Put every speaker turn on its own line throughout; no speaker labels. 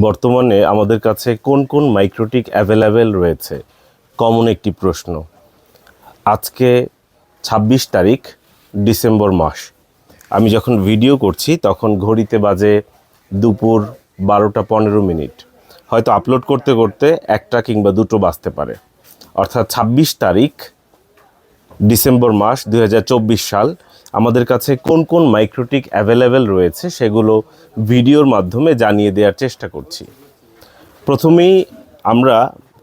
বর্তমানে আমাদের কাছে কোন কোন মাইক্রোটিক অ্যাভেলেবেল রয়েছে? কমন একটি প্রশ্ন। আজকে ২৬ তারিখ, ডিসেম্বর মাস। আমি যখন ভিডিও করছি, তখন ঘড়িতে বাজে দুপুর বারোটা পনেরো মিনিট। হয়তো আপলোড করতে করতে একটা কিংবা দুটো বাজতে পারে। অর্থাৎ ২৬ তারিখ, ডিসেম্বর মাস দু হাজার চব্বিশ সাল। আমাদের কাছে কোন কোন মাইক্রোটিক অ্যাভেলেবেল রয়েছে সেগুলো ভিডিওর মাধ্যমে জানিয়ে দেওয়ার চেষ্টা করছি প্রথমেই আমরা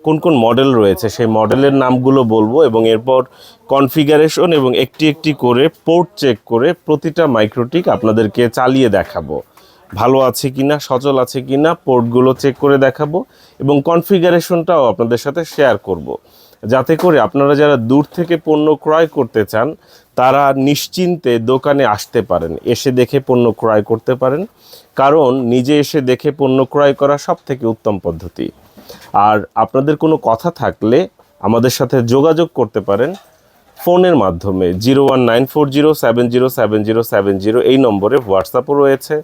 কোন কোন মডেল রয়েছে সেই মডেলের নামগুলো বলব এবং এরপর কনফিগারেশন এবং একটি একটি করে পোর্ট চেক করে প্রতিটা মাইক্রোটিক আপনাদেরকে চালিয়ে দেখাবো ভালো আছে কি না সচল আছে কি না পোর্টগুলো চেক করে দেখাবো এবং কনফিগারেশনটাও আপনাদের সাথে শেয়ার করব। যাতে করে আপনারা যারা দূর থেকে পণ্য ক্রয় করতে চান, তারা নিশ্চিন্তে দোকানে আসতে পারেন, এসে দেখে পণ্য ক্রয় করতে পারেন। কারণ নিজে এসে দেখে পণ্য ক্রয় করা সব থেকে উত্তম পদ্ধতি। আর আপনাদের কোনো কথা থাকলে আমাদের সাথে যোগাযোগ করতে পারেন ফোনের মাধ্যমে zero one nine four zero seven zero seven zero seven zero এই নম্বরে হোয়াটসঅ্যাপও রয়েছে।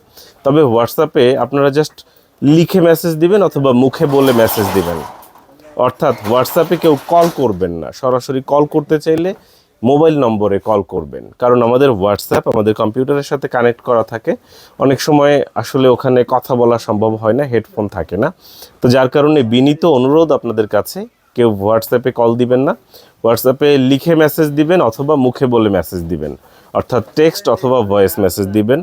তবে হোয়াটসঅ্যাপে আপনারা জাস্ট লিখে মেসেজ দিবেন অথবা মুখে বলে মেসেজ দিবেন। অর্থাৎ হোয়াটসঅ্যাপে কেউ কল করবেন না। সরাসরি কল করতে চাইলে মোবাইল নম্বরে কল করবেন। কারণ আমাদের হোয়াটসঅ্যাপ আমাদের কম্পিউটারের সাথে কানেক্ট করা থাকে। অনেক সময় আসলে ওখানে কথা বলা সম্ভব হয় না হেডফোন থাকে না। তো যার কারণে বিনীত অনুরোধ আপনাদের কাছে, কেউ হোয়াটসঅ্যাপে কল দিবেন না। হোয়াটসঅ্যাপে লিখে মেসেজ দিবেন অথবা মুখে বলে মেসেজ দিবেন। অর্থাৎ টেক্সট অথবা ভয়েস মেসেজ দিবেন।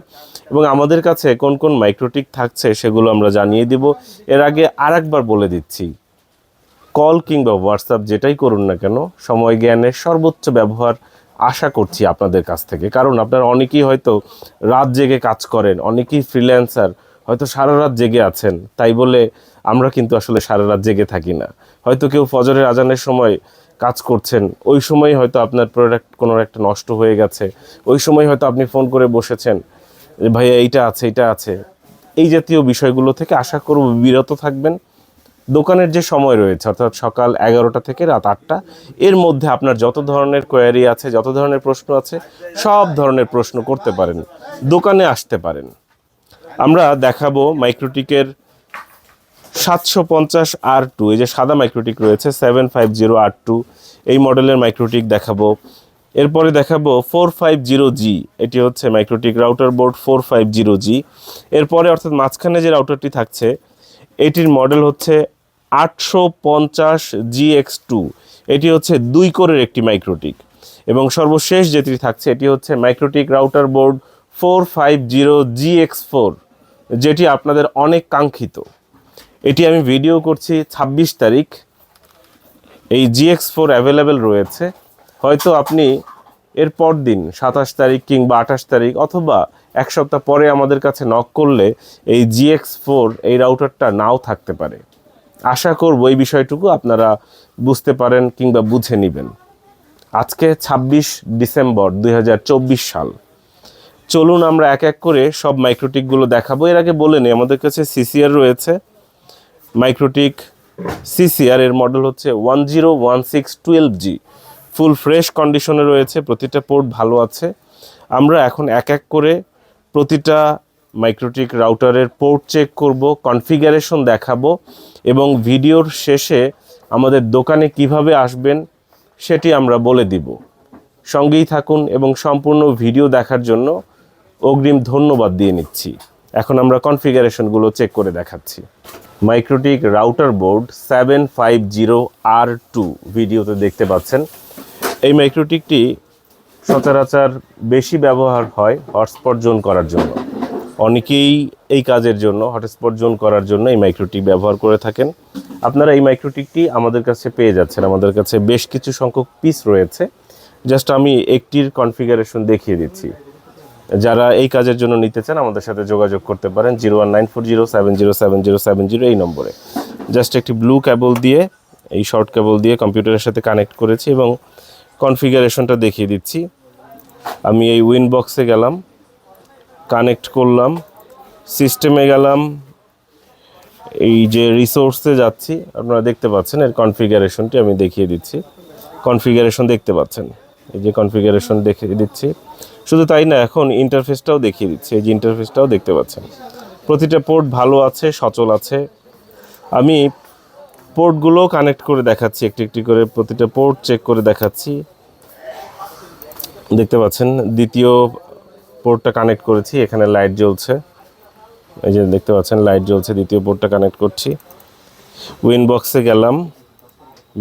এবং আমাদের কাছে কোন কোন মাইক্রোটিক থাকছে সেগুলো আমরা জানিয়ে দিব। এর আগে আরেকবার বলে দিচ্ছি কল কিংবা হোয়াটসঅ্যাপ যেটাই করুন না কেন, সময় জ্ঞানের সর্বোচ্চ ব্যবহার আশা করছি আপনাদের কাছ থেকে। কারণ আপনারা অনেকেই হয়তো রাত জেগে কাজ করেন, অনেকেই ফ্রিল্যান্সার হয়তো সারা রাত জেগে আছেন। তাই বলে আমরা কিন্তু আসলে সারা রাত জেগে থাকি না। হয়তো কেউ ফজরের আজানের সময় কাজ করছেন, ওই সময় হয়তো আপনার প্রোডাক্ট কোনো একটা নষ্ট হয়ে গেছে, ওই সময় হয়তো আপনি ফোন করে বসেছেন ভাইয়া এইটা আছে এইটা আছে। এই জাতীয় বিষয়গুলো থেকে আশা করব বিরত থাকবেন। দোকানের যে সময় রয়েছে, অর্থাৎ সকাল এগারোটা থেকে রাত আটটা, এর মধ্যে আপনার যত ধরনের কোয়ারি আছে, যত ধরনের প্রশ্ন আছে, সব ধরনের প্রশ্ন করতে পারেন, দোকানে আসতে পারেন। আমরা দেখাবো মাইক্রোটিকের সাতশো পঞ্চাশ আর টু এই যে সাদা মাইক্রোটিক রয়েছে seven five zero R two এই মডেলের মাইক্রোটিক দেখাবো। এরপরে দেখাবো ফোর ফাইভ জিরো জি এটি হচ্ছে MikroTik router board four five zero G এরপরে অর্থাৎ মাঝখানে যে রাউটারটি থাকছে এটির মডেল হচ্ছে আটশো পঞ্চাশ জি এক্স টু। এটি হচ্ছে দুই কোরের একটি মাইক্রোটিক। এবং সর্বশেষ যেটি থাকছে, এটি হচ্ছে MikroTik router board four five zero G X four, যেটি আপনাদের অনেক কাঙ্ক্ষিত। এটি আমি ভিডিও করছি ২৬ তারিখ। এই জিএক্স ফোর অ্যাভেলেবেল রয়েছে। হয়তো আপনি এর পর দিন সাতাশ তারিখ কিংবা আঠাশ তারিখ অথবা এক সপ্তাহ পরে আমাদের কাছে নক করলে এই জিএক্স ফোর এই রাউটারটা নাও থাকতে পারে। আশা করব এই বিষয়টুকু আপনারা বুঝতে পারেন কিংবা বুঝে নেবেন। আজকে ২৬ ডিসেম্বর দু হাজার চব্বিশ সাল। চলুন আমরা এক এক করে সব মাইক্রোটিকগুলো দেখাবো। এর আগে বলে নিই, আমাদের কাছে সিসিআর রয়েছে। মাইক্রোটিক সিসিআর এর মডেল হচ্ছে one zero one six twelve G full fresh কন্ডিশনে রয়েছে, প্রতিটা পোর্ট ভালো আছে। আমরা এখন এক এক করে প্রতিটা মাইক্রোটিক রাউটারের পোর্ট চেক করব কনফিগারেশন দেখাবো এবং ভিডিওর শেষে আমাদের দোকানে কীভাবে আসবেন সেটি আমরা বলে দিব। সঙ্গেই থাকুন এবং সম্পূর্ণ ভিডিও দেখার জন্য অগ্রিম ধন্যবাদ দিয়ে নিচ্ছি। এখন আমরা কনফিগারেশনগুলো চেক করে দেখাচ্ছি। MikroTik router board seven five zero R two ভিডিওতে দেখতে পাচ্ছেন। এই মাইক্রোটিকটি সচরাচর বেশি ব্যবহার হয় হটস্পট জোন করার জন্য। অনেকেই এই কাজের জন্য হটস্পট জোন করার জন্য এই মাইক্রোটিক ব্যবহার করে থাকেন। আপনারা এই মাইক্রোটিকটি আমাদের কাছে পেয়ে যাচ্ছেন। আমাদের কাছে বেশ কিছু সংখ্যক পিস রয়েছে। জাস্ট আমি একটির কনফিগারেশন দেখিয়ে দিচ্ছি। যারা এই কাজের জন্য নিতে চান, আমাদের সাথে যোগাযোগ করতে পারেন zero one nine four zero seven zero seven zero seven zero এই নম্বরে। জাস্ট একটি ব্লু ক্যাবল দিয়ে, এই শর্ট কেবল দিয়ে কম্পিউটারের সাথে কানেক্ট করেছি এবং কনফিগারেশনটা দেখিয়ে দিচ্ছি। আমি এই উইন বক্সে গেলাম, কানেক্ট করলাম, সিস্টেমে গেলাম, এই যে রিসোর্সে যাচ্ছি, আপনারা দেখতে পাচ্ছেন এর কনফিগারেশনটি আমি দেখিয়ে দিচ্ছি। কনফিগারেশন দেখতে পাচ্ছেন, এই যে কনফিগারেশন দেখিয়ে দিচ্ছি। শুধু তাই না, এখন ইন্টারফেসটাও দেখিয়ে দিচ্ছি, এই যে ইন্টারফেসটাও দেখতে পাচ্ছেন। প্রতিটা পোর্ট ভালো আছে, সচল আছে। আমি পোর্টগুলো কানেক্ট করে দেখাচ্ছি, একটি একটি করে প্রতিটা পোর্ট চেক করে দেখাচ্ছি। দেখতে পাচ্ছেন, দ্বিতীয় পোর্টটা কানেক্ট করেছি, এখানে লাইট জ্বলছে। এই যে দেখতে পাচ্ছেন, লাইট জ্বলছে, দ্বিতীয় পোর্টটা কানেক্ট করছি। উইন বক্সে গেলাম,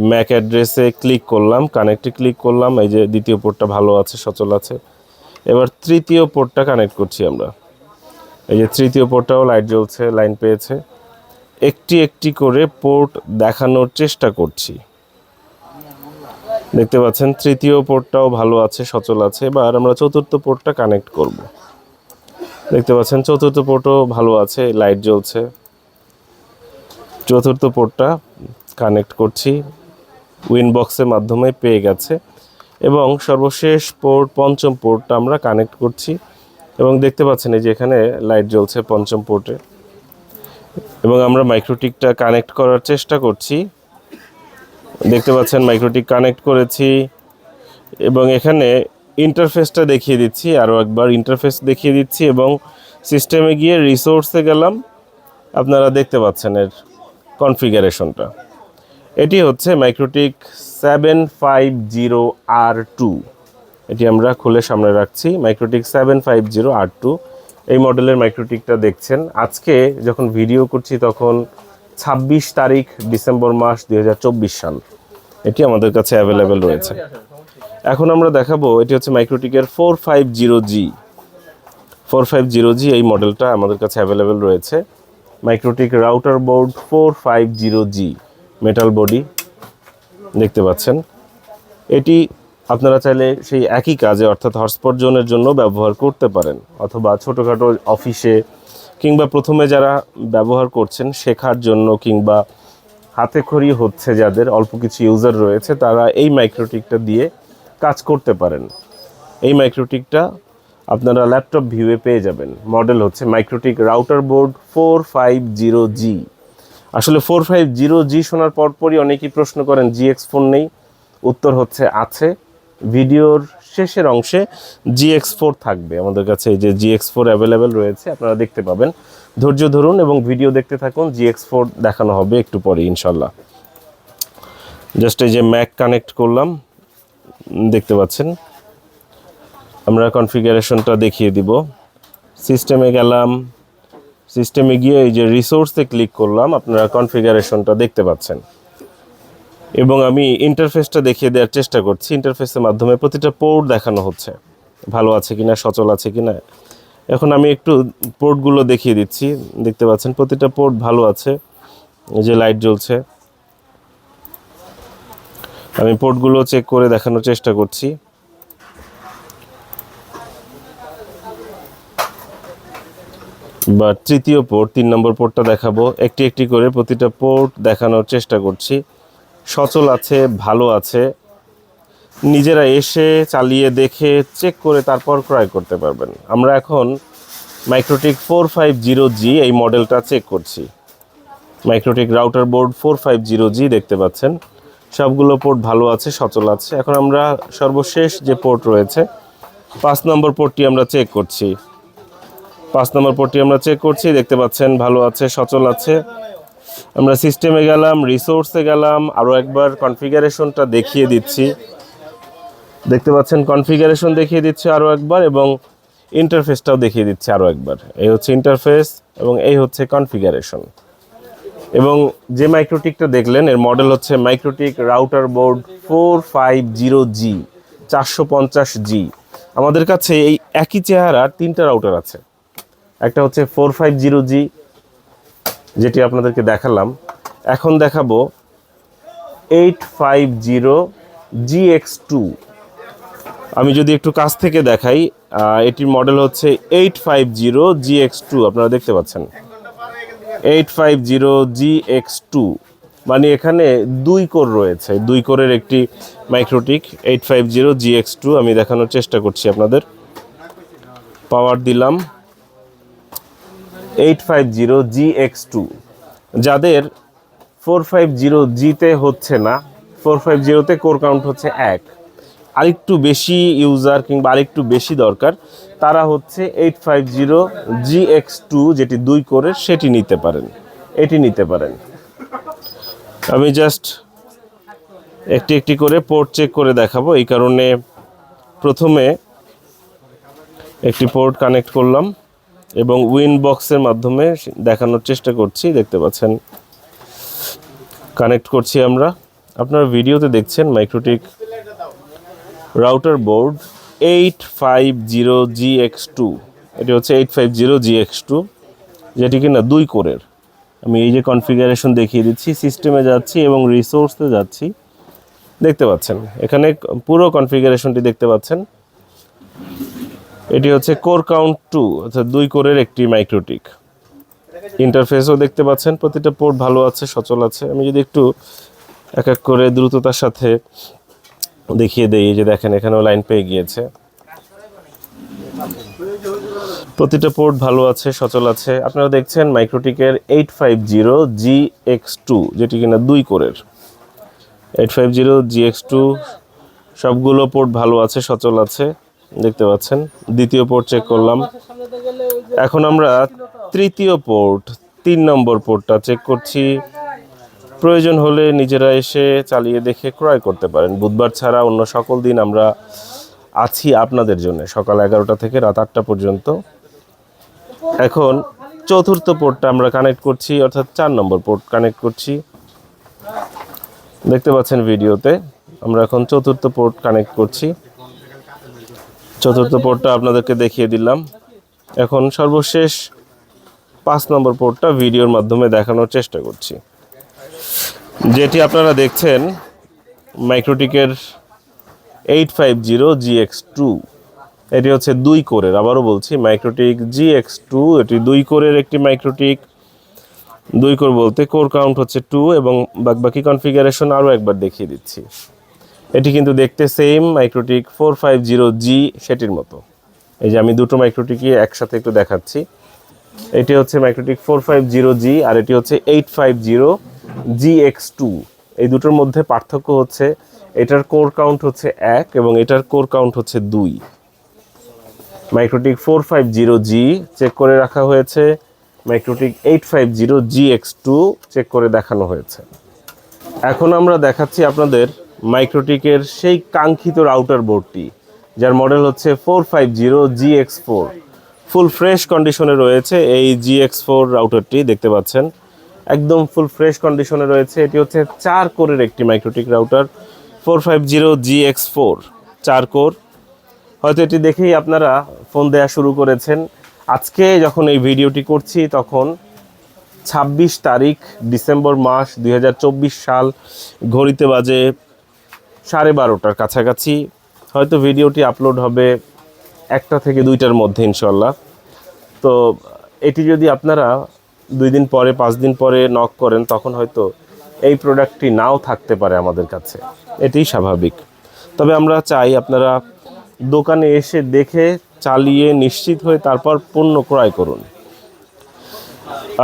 ম্যাক অ্যাড্রেসে ক্লিক করলাম, কানেক্টে ক্লিক করলাম, এই যে দ্বিতীয় পোর্টটা ভালো আছে, সচল আছে। এবার তৃতীয় পোর্টটা কানেক্ট করছি আমরা। এই যে তৃতীয় পোর্টটাও লাইট জ্বলছে, লাইন পেয়েছে। একটি একটি করে পোর্ট দেখানোর চেষ্টা করছি। দেখতে পাচ্ছেন, তৃতীয় পোর্টটাও ভালো আছে, সচল আছে। এবার আমরা চতুর্থ পোর্টটা কানেক্ট করব। দেখতে পাচ্ছেন, চতুর্থ পোর্টও ভালো আছে লাইট জ্বলছে। চতুর্থ পোর্টটা কানেক্ট করছি উইনবক্সের মাধ্যমে পেয়ে গেছে। এবং সর্বশেষ পোর্ট, পঞ্চম পোর্টটা আমরা কানেক্ট করছি। এবং দেখতে পাচ্ছেন, এই যে এখানে লাইট জ্বলছে পঞ্চম পোর্টে। এবং আমরা মাইক্রোটিকটা কানেক্ট করার চেষ্টা করছি। দেখতে পাচ্ছেন মাইক্রোটিক কানেক্ট করেছি এবং এখানে ইন্টারফেসটা দেখিয়ে দিচ্ছি, আরও একবার ইন্টারফেস দেখিয়ে দিচ্ছি এবং সিস্টেমে গিয়ে রিসোর্সে গেলাম। আপনারা দেখতে পাচ্ছেন এর কনফিগারেশনটা এটি হচ্ছে MikroTik seven five zero R two এটি আমরা খুলে সামনে রাখছি MikroTik seven five zero R two এই মডেলের মাইক্রোটিকটা দেখছেন। আজকে যখন ভিডিও করছি তখন ছাব্বিশ তারিখ ডিসেম্বর মাস দুই হাজার চব্বিশ সাল। এটি আমাদের কাছে অ্যাভেলেবেল রয়েছে। এখন আমরা দেখাবো, এটি হচ্ছে মাইক্রোটিকের four five zero G four five zero G এই মডেলটা আমাদের কাছে অ্যাভেলেবেল রয়েছে। MikroTik router board four five zero G metal body দেখতে পাচ্ছেন। এটি আপনারা চাইলে সেই একই কাজে, অর্থাৎ হটস্পট জোনের জন্য ব্যবহার করতে পারেন, অথবা ছোটোখাটো অফিসে কিংবা প্রথমে যারা ব্যবহার করছেন, শেখার জন্য কিংবা হাতে খড়ি হচ্ছে যাদের, অল্প কিছু ইউজার রয়েছে, তারা এই মাইক্রোটিকটা দিয়ে কাজ করতে পারেন। এই মাইক্রোটিকটা আপনারা ল্যাপটপ ভিউয়ে পেয়ে যাবেন। মডেল হচ্ছে MikroTik router board four five zero G আসলে ফোর ফাইভ জিরো জি শোনার পরপরই অনেকেই প্রশ্ন করেন জিএক্স ফোন নেই, উত্তর হচ্ছে আছে। ভিডিওর শেষের অংশে জিএক্স ফোর থাকবে। আমাদের কাছে এই যে জিএক্স ফোর অ্যাভেলেবেল রয়েছে, আপনারা দেখতে পাবেন। ধৈর্য ধরুন এবং ভিডিও দেখতে থাকুন জিএক্স ফোর দেখানো হবে একটু পরে ইনশাল্লাহ। জাস্ট এই যে ম্যাক কানেক্ট করলাম, দেখতে পাচ্ছেন? আমরা কনফিগারেশনটা দেখিয়ে দিব। সিস্টেমে গেলাম। সিস্টেমে গিয়ে এই যে রিসোর্সে ক্লিক করলাম, আপনারা কনফিগারেশনটা দেখতে পাচ্ছেন। এবং আমি ইন্টারফেসটা দেখিয়ে দেওয়ার চেষ্টা করছি। ইন্টারফেসের মাধ্যমে প্রতিটা পোর্ট দেখানো হচ্ছে। ভালো আছে কিনা, সচল আছে কিনা এখন আমি একটু পোর্টগুলো দেখিয়ে দিচ্ছি। দেখতে পাচ্ছেন, প্রতিটা পোর্ট ভালো আছে। যে লাইট জ্বলছে। আমি পোর্টগুলো চেক করে দেখানোর চেষ্টা করছি। বা তৃতীয় পোর্ট, তিন নম্বর পোর্টটা দেখাবো। একটি একটি করে প্রতিটা পোর্ট দেখানোর চেষ্টা করছি। সচল আছে, ভালো আছে। নিজেরা এসে, চালিয়ে দেখে চেক করে তারপর ক্রয় করতে পারবেন। আমরা এখন MikroTik four five zero G এই মডেলটা চেক করছি। MikroTik router board four five zero G দেখতে পাচ্ছেন। সবগুলো পোর্ট ভালো আছে, সচল আছে। এখন আমরা সর্বশেষ যে পোর্ট রয়েছে, পাঁচ নম্বর পোর্টটি আমরা চেক করছি। পাঁচ নম্বর পোর্টটি আমরা চেক করছি, দেখতে পাচ্ছেন ভালো আছে, সচল আছে। আমরা সিস্টেমে গেলাম রিসোর্সে গেলাম আরও একবার কনফিগারেশনটা দেখিয়ে দিচ্ছি। দেখতে পাচ্ছেন কনফিগারেশন দেখিয়ে দিচ্ছে আরও একবার এবং ইন্টারফেসটাও দেখিয়ে দিচ্ছে আরও একবার। এই হচ্ছে ইন্টারফেস এবং এই হচ্ছে কনফিগারেশন এবং যে মাইক্রোটিকটা দেখলেন, এর মডেল হচ্ছে MikroTik router board four five zero G চারশো পঞ্চাশ জি আমাদের কাছে এই একই চেহারার তিনটা রাউটার আছে। একটা হচ্ছে ফোর ফাইভ জিরো জি যেটি আপনাদেরকে দেখালাম। এখন দেখাবো eight five zero G X two আমি যদি একটু কাছ থেকে দেখাই এটির মডেল হচ্ছে eight five zero G X two আপনারা দেখতে পাচ্ছেন। Eight five zero G X two মানে এখানে দুই কোর রয়েছে। দুই কোরের একটি MikroTik eight five zero G X two আমি দেখানোর চেষ্টা করছি আপনাদের। পাওয়ার দিলাম। Eight five zero G X two যাদের ফোর ফাইভ জিরো জিতে হচ্ছে না ফোর ফাইভ জিরোতে কোর কাউন্ট হচ্ছে এক। আরেকটু বেশি ইউজার কিংবা আরেকটু বেশি দরকার, তারা হচ্ছে eight five zero G X two যেটি দুই করে সেটি নিতে পারেন, এটি নিতে পারেন। আমি জাস্ট একটি একটি করে পোর্ট চেক করে দেখাবো, এই কারণে প্রথমে একটি পোর্ট কানেক্ট করলাম এবং উইন বক্সের মাধ্যমে দেখানোর চেষ্টা করছি, দেখতে পাচ্ছেন। কানেক্ট করছি আমরা। আপনারা ভিডিওতে দেখছেন MikroTik router board eight five zero G X two এটি হচ্ছে eight five zero G X two যেটি কিনা দুই কোরের। আমি এই যে কনফিগারেশন দেখিয়ে দিচ্ছি সিস্টেমে যাচ্ছি এবং রিসোর্সে যাচ্ছি। দেখতে পাচ্ছেন, এখানে পুরো কনফিগারেশনটি দেখতে পাচ্ছেন। এটি হচ্ছে কোর কাউন্ট টু অর্থাৎ দুই কোরের একটি মাইক্রোটিক ইন্টারফেসও দেখতে পাচ্ছেন, প্রতিটা পোর্ট ভালো আছে, সচল আছে। আমি যদি একটু এক এক করে দ্রুততার সাথে দেখিয়ে দেই যে দেখেন, এখানেও লাইন পেয়ে গিয়েছে। প্রতিটা পোর্ট ভালো আছে, সচল আছে। আপনারা দেখছেন মাইক্রোটিকের eight five zero G X two যেটি কিনা দুই কোরের eight five zero G X two সবগুলো পোর্ট ভালো আছে, সচল আছে, দেখতে পাচ্ছেন। দ্বিতীয় পোর্ট চেক করলাম। এখন আমরা তৃতীয় পোর্ট তিন নম্বর পোর্টটা চেক করছি। প্রয়োজন হলে নিজেরা এসে চালিয়ে দেখে ক্রয় করতে পারেন। বুধবার ছাড়া অন্য সকল দিন আমরা আছি আপনাদের জন্য। সকাল এগারোটা থেকে রাত আটটা পর্যন্ত। এখন চতুর্থ পোর্টটা আমরা কানেক্ট করছি, অর্থাৎ চার নম্বর পোর্ট কানেক্ট করছি। দেখতে পাচ্ছেন ভিডিওতে, আমরা এখন চতুর্থ পোর্ট কানেক্ট করছি। চতুর্থ পোর্টটা আপনাদেরকে দেখিয়ে দিলাম। এখন সর্বশেষ পাঁচ নম্বর পোর্টটা ভিডিওর মাধ্যমে দেখানোর চেষ্টা করছি। যেটি আপনারা দেখছেন মাইক্রোটিকের eight five zero G X two এটি হচ্ছে দুই কোরের, আবারও বলছি মাইক্রোটিক জি এক্স টু এটি দুই কোরের একটি মাইক্রোটিক দুই কোর বলতে কোর কাউন্ট হচ্ছে টু এবং বাকি কনফিগারেশন আরও একবার দেখিয়ে দিচ্ছি। এটি কিন্তু দেখতে same MikroTik four five zero G সেটির মতো। এই যে আমি দুটো মাইক্রোটিকই একসাথে একটু দেখাচ্ছি। এটি হচ্ছে MikroTik four five zero G আর এটি হচ্ছে eight five zero G X two এই দুটোর মধ্যে পার্থক্য হচ্ছে এটার কোর কাউন্ট হচ্ছে এক এবং এটার কোর কাউন্ট হচ্ছে দুই। MikroTik four five zero G check করে রাখা হয়েছে। MikroTik eight five zero G X two check করে দেখানো হয়েছে। এখন আমরা দেখাচ্ছি আপনাদের মাইক্রোটিকের সেই কাঙ্ক্ষিত রাউটার বোর্ডটি যার মডেল হচ্ছে four five zero G X four full fresh কন্ডিশনে রয়েছে এই জি এক্স ফোর রাউটারটি দেখতে পাচ্ছেন। একদম ফুল ফ্রেশ কন্ডিশনে রয়েছে। এটি হচ্ছে চার কোরের একটি MikroTik router four five zero G X four চার কোর। হয়তো এটি দেখেই আপনারা ফোন দেয়া শুরু করেছেন। আজকে যখন এই ভিডিওটি করছি, তখন ছাব্বিশ তারিখ, ডিসেম্বর মাস দুই হাজার চব্বিশ সাল, ঘড়িতে বাজে সাড়ে বারোটার কাছাকাছি। হয়তো ভিডিওটি আপলোড হবে একটা থেকে দুইটার মধ্যে ইনশাল্লাহ তো এটি যদি আপনারা দুই দিন পরে, পাঁচ দিন পরে নক করেন, তখন হয়তো এই প্রোডাক্টটি নাও থাকতে পারে আমাদের কাছে। এটাই স্বাভাবিক। তবে আমরা চাই আপনারা দোকানে এসে দেখে, চালিয়ে নিশ্চিত হয়ে তারপর পণ্য ক্রয় করুন।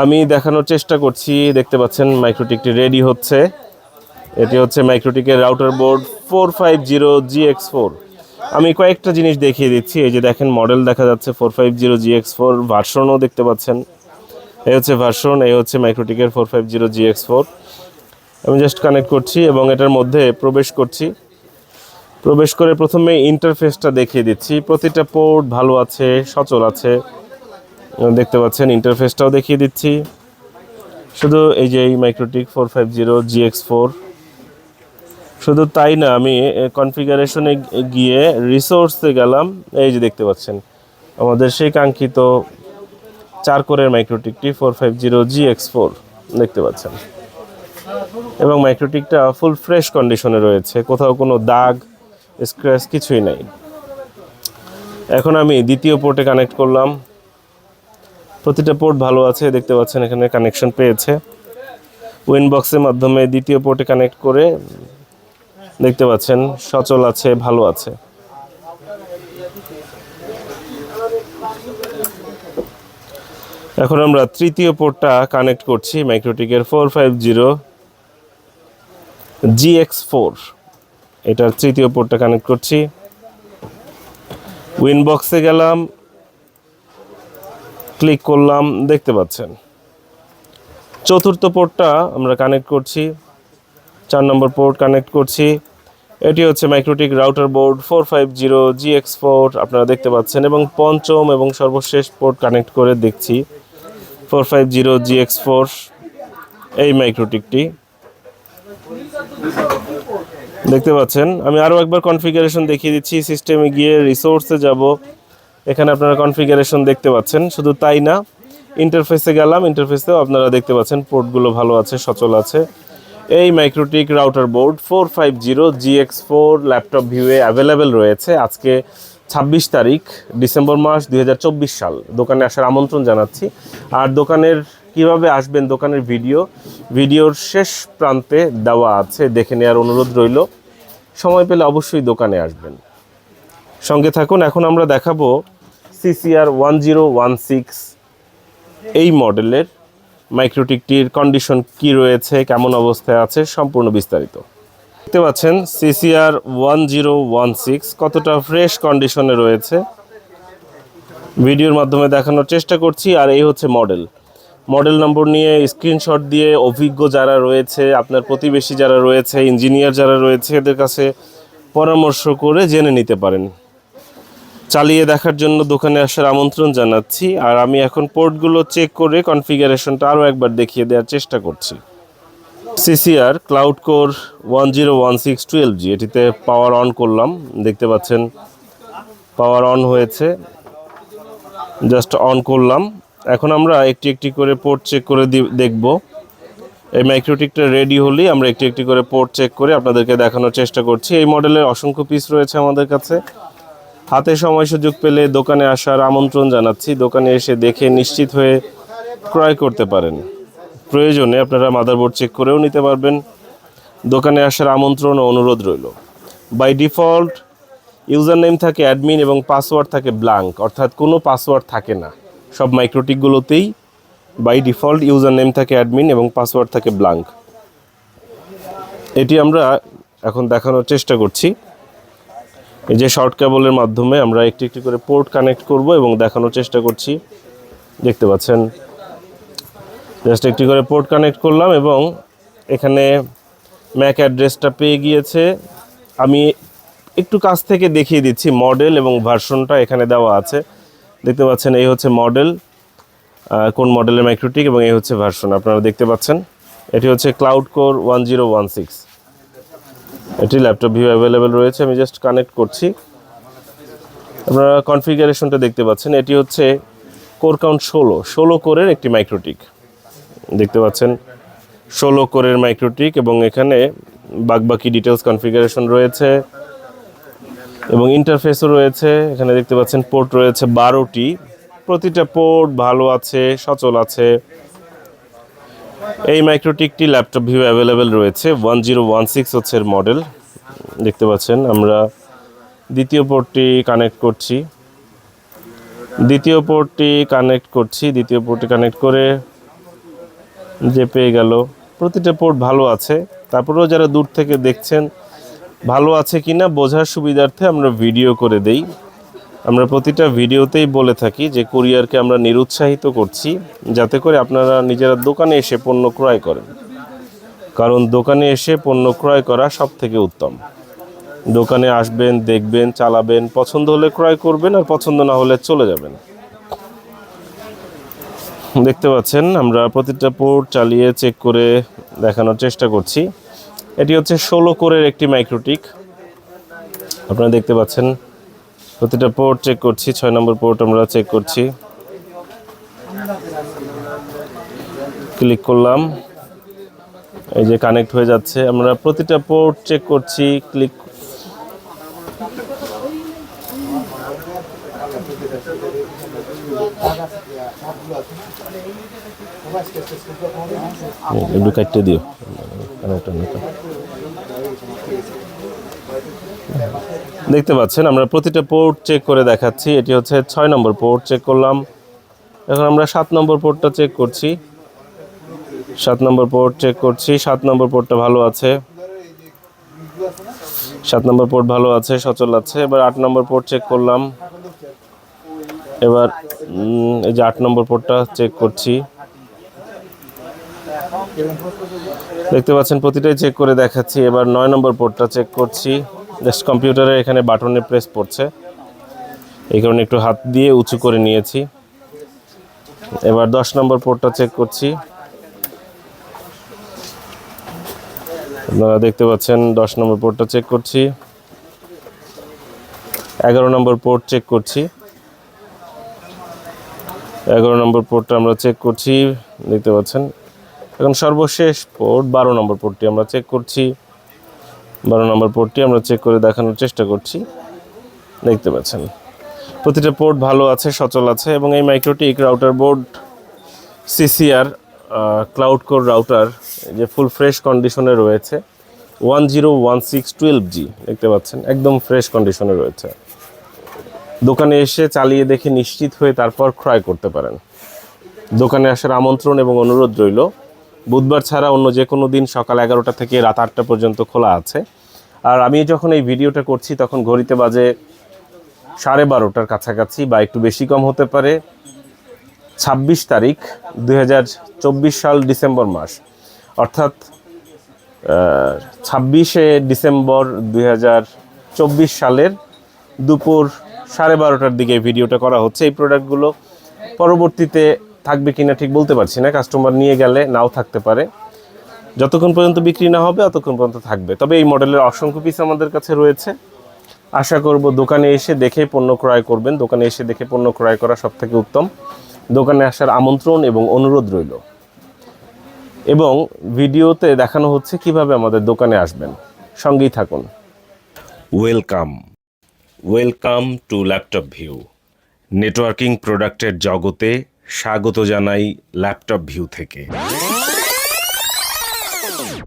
আমি দেখানোর চেষ্টা করছি, দেখতে পাচ্ছেন মাইক্রোটিকটি রেডি হচ্ছে। এটি হচ্ছে মাইক্রোটিকের router board four five zero G X four আমি কয়েকটা জিনিস দেখিয়ে দিচ্ছি, এই যে দেখেন মডেল দেখা যাচ্ছে four five zero G X four ভার্সনও দেখতে পাচ্ছেন। এই হচ্ছে ভার্সন এই হচ্ছে মাইক্রোটিকের four five zero G X four আমি জাস্ট কানেক্ট করছি এবং এটার মধ্যে প্রবেশ করছি। প্রবেশ করে প্রথমে ইন্টারফেসটা দেখিয়ে দিচ্ছি। প্রতিটা পোর্ট ভালো আছে, সচল আছে। দেখতে পাচ্ছেন ইন্টারফেসটাও দেখিয়ে দিচ্ছি। শুধু এই যে এই MikroTik four five zero G X four শুধু তাই না, আমি কনফিগারেশনে গিয়ে রিসোর্সে গেলাম। এই যে দেখতে পাচ্ছেন, আমাদের সেই কাঙ্ক্ষিত চার কোরের মাইক্রোটিকটি four five zero G X four দেখতে পাচ্ছেন। এবং মাইক্রোটিকটা ফুল ফ্রেশ কন্ডিশনে রয়েছে, কোথাও কোনো দাগ স্ক্র্যাচ কিছুই নাই। এখন আমি দ্বিতীয় পোর্টে কানেক্ট করলাম। প্রতিটা পোর্ট ভালো আছে, দেখতে পাচ্ছেন এখানে কানেকশন পেয়েছে। উইনবক্সের মাধ্যমে দ্বিতীয় পোর্টে কানেক্ট করে দেখতে পাচ্ছেন, সচল আছে, ভালো আছে। এখন আমরা তৃতীয় পোর্টটা কানেক্ট করছি মাইক্রোটিকের four five zero G X four এটার তৃতীয় পোর্টটা কানেক্ট করছি। উইন বক্সে গেলাম ক্লিক করলাম, দেখতে পাচ্ছেন। চতুর্থ পোর্টটা আমরা কানেক্ট করছি, চার নম্বর পোর্ট কানেক্ট করছি। এটি হচ্ছে MikroTik router board four five zero G X four আপনারা দেখতে পাচ্ছেন, এবং পঞ্চম এবং সর্বশেষ পোর্ট কানেক্ট করে দেখছি four five zero G X four এই মাইক্রোটিকটি দেখতে পাচ্ছেন, আমি আরও একবার কনফিগারেশন দেখিয়ে দিচ্ছি সিস্টেমে গিয়ে রিসোর্সে যাব। এখানে আপনারা কনফিগারেশন দেখতে পাচ্ছেন, শুধু তাই না ইন্টারফেসে গেলাম ইন্টারফেসেও আপনারা দেখতে পাচ্ছেন পোর্টগুলো ভালো আছে, সচল আছে। এই MikroTik router board four five zero G X four laptop ভিউয়ে available রয়েছে আজকে ছাব্বিশ তারিখ ডিসেম্বর মাস দু হাজার চব্বিশ সাল। দোকানে আসার আমন্ত্রণ জানাচ্ছি। আর দোকানের কীভাবে আসবেন দোকানের ভিডিও, ভিডিওর শেষ প্রান্তে দেওয়া আছে, দেখে নেওয়ার অনুরোধ রইল। সময় পেলে অবশ্যই দোকানে আসবেন। সঙ্গে থাকুন, এখন আমরা দেখাবো CCR one zero one six এই মডেলের মাইক্রোটিকটির কন্ডিশন কি রয়েছে, কেমন অবস্থায় আছে, সম্পূর্ণ বিস্তারিত। দেখতে পাচ্ছেন CCR one zero one six কতটা ফ্রেশ কন্ডিশনে রয়েছে। ভিডিওর মাধ্যমে দেখানোর চেষ্টা করছি, আর এই হচ্ছে মডেল মডেল নম্বর নিয়ে স্ক্রিনশট দিয়ে অভিজ্ঞ যারা রয়েছে, আপনার প্রতিবেশী যারা রয়েছে ইঞ্জিনিয়ার যারা রয়েছে, এদের কাছে পরামর্শ করে জেনে নিতে পারেন। চালিয়ে দেখার জন্য দোকানে আসার আমন্ত্রণ জানাচ্ছি। আর আমি এখন পোর্টগুলো চেক করে কনফিগারেশনটা আরও একবার দেখিয়ে দেওয়ার চেষ্টা করছি। CCR cloud core one zero one six twelve G, এটিতে পাওয়ার অন করলাম। দেখতে পাচ্ছেন, পাওয়ার অন হয়েছে। জাস্ট অন করলাম। এখন আমরা একটি একটি করে পোর্ট চেক করে দেখব। এই মাইক্রোটিকটা রেডি হলেই আমরা একটি একটি করে পোর্ট চেক করে আপনাদেরকে দেখানোর চেষ্টা করছি। এই মডেলের অসংখ্য পিস রয়েছে আমাদের কাছে। হাতে সময় সুযোগ পেলে দোকানে আসার আমন্ত্রণ জানাচ্ছি। দোকানে এসে দেখে নিশ্চিত হয়ে ক্রয় করতে পারেন। প্রয়োজনে আপনারা মাদারবোর্ড চেক করেও নিতে পারবেন। দোকানে আসার আমন্ত্রণ ও অনুরোধ রইল। বাই ডিফল্ট ইউজার নেম থাকে অ্যাডমিন এবং পাসওয়ার্ড থাকে ব্ল্যাঙ্ক অর্থাৎ কোনো পাসওয়ার্ড থাকে না। সব মাইক্রোটিকগুলোতেই বাই ডিফল্ট ইউজার নেম থাকে অ্যাডমিন এবং পাসওয়ার্ড থাকে ব্ল্যাঙ্ক এটি আমরা এখন দেখানোর চেষ্টা করছি। এই যে শর্ট কেবলের মাধ্যমে আমরা একটি একটি করে পোর্ট কানেক্ট করব এবং দেখানোর চেষ্টা করছি। দেখতে পাচ্ছেন? জাস্ট একটি করে পোর্ট কানেক্ট করলাম এবং এখানে ম্যাক অ্যাড্রেসটা পেয়ে গিয়েছে। আমি একটু কাছ থেকে দেখিয়ে দিচ্ছি, মডেল এবং ভার্সনটা এখানে দেওয়া আছে। দেখতে পাচ্ছেন, এই হচ্ছে মডেল। কোন মডেলের মাইক্রোটিক এবং এই হচ্ছে ভার্সন, আপনারা দেখতে পাচ্ছেন। এটি হচ্ছে cloud core one zero one six. এটি ল্যাপটপ ভিউ অ্যাভেলেবেল রয়েছে, আমি জাস্ট কানেক্ট করছি। আপনারা কনফিগারেশনটা দেখতে পাচ্ছেন, এটি হচ্ছে কোর কাউন্ট ষোলো। ষোলো কোরের একটি মাইক্রোটিক দেখতে পাচ্ছেন, ষোলো কোরের মাইক্রোটিক এবং এখানে বাকি ডিটেলস কনফিগারেশন রয়েছে এবং ইন্টারফেসও রয়েছে। এখানে দেখতে পাচ্ছেন পোর্ট রয়েছে বারোটি। প্রতিটা পোর্ট ভালো আছে, সচল আছে। এই মাইক্রোটিকটি ল্যাপটপ ভিউ অ্যাভেলেবেল রয়েছে। ওয়ান জিরো ওয়ান সিক্স হচ্ছে এর মডেল। দেখতে পাচ্ছেন, আমরা দ্বিতীয় পোর্টটি কানেক্ট করছি। দ্বিতীয় পোর্টটি কানেক্ট করছি। দ্বিতীয় পোর্টটি কানেক্ট করে যে পেয়ে গেল। প্রতিটা পোর্ট ভালো আছে। তারপরেও যারা দূর থেকে দেখছেন, ভালো আছে কিনা বোঝার সুবিধার্থে আমরা ভিডিও করে দেই। আমরা প্রতিটা ভিডিওতেই বলে থাকি যে কুরিয়ারকে আমরা নিরুৎসাহিত করছি যাতে করে আপনারা নিজেরা দোকানে এসে পণ্য ক্রয় করেন। কারণ দোকানে এসে পণ্য ক্রয় করা সব থেকে উত্তম। দোকানে আসবেন, দেখবেন, চালাবেন, পছন্দ হলে ক্রয় করবেন আর পছন্দ না হলে চলে যাবেন। দেখতে পাচ্ছেন, আমরা প্রতিটা পোর্ট চালিয়ে চেক করে দেখানোর চেষ্টা করছি। এটি হচ্ছে ষোলো কোরের একটি মাইক্রোটিক। আপনারা দেখতে পাচ্ছেন প্রতিটা পোর্ট চেক করছি, ছয় নম্বর পোর্ট আমরা চেক করছি। ক্লিক করলাম। এই যে কানেক্ট হয়ে যাচ্ছে। আমরা প্রতিটা পোর্ট চেক করছি ক্লিক কাটতে দিও। কানেক্ট দেখতে পাচ্ছেন, আমরা প্রতিটা পোর্ট চেক করে দেখাচ্ছি। এটি হচ্ছে ছয় নম্বর পোর্ট চেক করলাম। এখন আমরা সাত নম্বর পোর্টটা চেক করছি। সাত নম্বর পোর্ট চেক করছি। সাত নম্বর পোর্টটা ভালো আছে। সাত নম্বর পোর্ট ভালো আছে, সচল আছে। এবার আট নম্বর পোর্ট চেক করলাম। এবার এই যে আট নম্বর পোর্টটা চেক করছি। দেখতে পাচ্ছেন, প্রতিটাই চেক করে দেখাচ্ছি। এবার নয় নম্বর পোর্টটা চেক করছি। জাস্ট কম্পিউটারে এখানে বাটনে প্রেস পড়ছে। এই কারণে একটু হাত দিয়ে উঁচু করে নিয়েছি। এবার দশ নম্বর পোর্টটা চেক করছি। আপনারা দেখতে পাচ্ছেন, দশ নম্বর পোর্টটা চেক করছি। এগারো নম্বর পোর্ট চেক করছি। এগারো নম্বর পোর্টটা আমরা চেক করছি। দেখতে পাচ্ছেন, এখন সর্বশেষ পোর্ট বারো নম্বর পোর্টটি আমরা চেক করছি। বারো নম্বর পোর্টটি আমরা চেক করে দেখানোর চেষ্টা করছি। দেখতে পাচ্ছেন। প্রতিটা পোর্ট ভালো আছে, সচল আছে এবং এই MikroTik router board CCR cloud core router যে ফুল ফ্রেশ কন্ডিশনে রয়েছে। One zero one six twelve G দেখতে পাচ্ছেন, একদম ফ্রেশ কন্ডিশনে রয়েছে। দোকানে এসে চালিয়ে দেখে নিশ্চিত হয়ে তারপর ক্রয় করতে পারেন। দোকানে আসার আমন্ত্রণ এবং অনুরোধ রইল। বুধবার ছাড়া অন্য যে কোনো দিন সকাল এগারোটা থেকে রাত আটটা পর্যন্ত খোলা আছে। আর আমি যখন এই ভিডিওটা করছি, তখন ঘড়িতে বাজে সাড়ে বারোটার কাছাকাছি বা একটু বেশি কম হতে পারে, ছাব্বিশ তারিখ দুই হাজার চব্বিশ সাল ডিসেম্বর মাস। অর্থাৎ ছাব্বিশে ডিসেম্বর দুই হাজার চব্বিশ সালের দুপুর সাড়ে বারোটার দিকে ভিডিওটা করা হচ্ছে। এই প্রোডাক্টগুলো পরবর্তীতে থাকবে কিনা ঠিক বলতে পারছি না। কাস্টমার নিয়ে গেলে নাও থাকতে পারে। যতক্ষণ পর্যন্ত বিক্রি না হবে ততক্ষণ পর্যন্ত থাকবে। তবে এই মডেলের অসংখ্য পিস আমাদের কাছে রয়েছে। আশা করব দোকানে এসে দেখে পণ্য ক্রয় করবেন। দোকানে এসে দেখে পণ্য ক্রয় করা সব থেকে উত্তম। দোকানে আসার আমন্ত্রণ এবং অনুরোধ রইল। এবং ভিডিওতে দেখানো হচ্ছে কীভাবে আমাদের দোকানে আসবেন। সঙ্গেই থাকুন। Welcome welcome to Laptop View networking প্রোডাক্টের জগতে স্বাগত জানাই ল্যাপটপ ভিউ থেকে।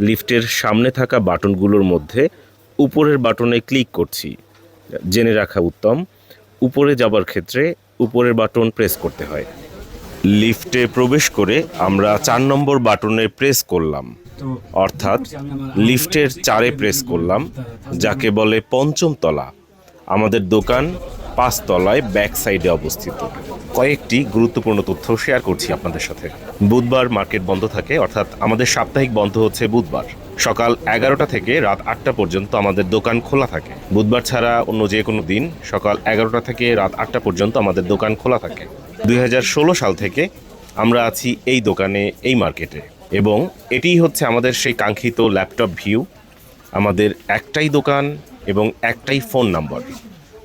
লিফটের সামনে থাকা বাটনগুলোর মধ্যে উপরের বাটনে ক্লিক করছি। জেনে রাখা উত্তম, উপরে যাবার ক্ষেত্রে উপরের বাটন প্রেস করতে হয়। লিফটে প্রবেশ করে আমরা চার নম্বর বাটনে প্রেস করলাম। অর্থাৎ লিফটের চারে প্রেস করলাম, যাকে বলে পঞ্চম তলা। আমাদের দোকান পাঁচতলায় ব্যাক সাইডে অবস্থিত। কয়েকটি গুরুত্বপূর্ণ তথ্য শেয়ার করছি আপনাদের সাথে। বুধবার মার্কেট বন্ধ থাকে, অর্থাৎ আমাদের সাপ্তাহিক বন্ধ হচ্ছে বুধবার। সকাল এগারোটা থেকে রাত আটটা পর্যন্ত আমাদের দোকান খোলা থাকে। বুধবার ছাড়া অন্য যে কোনো দিন সকাল এগারোটা থেকে রাত আটটা পর্যন্ত আমাদের দোকান খোলা থাকে। দুই হাজার ষোলো সাল থেকে আমরা আছি এই দোকানে, এই মার্কেটে। এবং এটিই হচ্ছে আমাদের সেই কাঙ্ক্ষিত ল্যাপটপ ভিউ, আমাদের একটাই দোকান এবং একটাই phone number.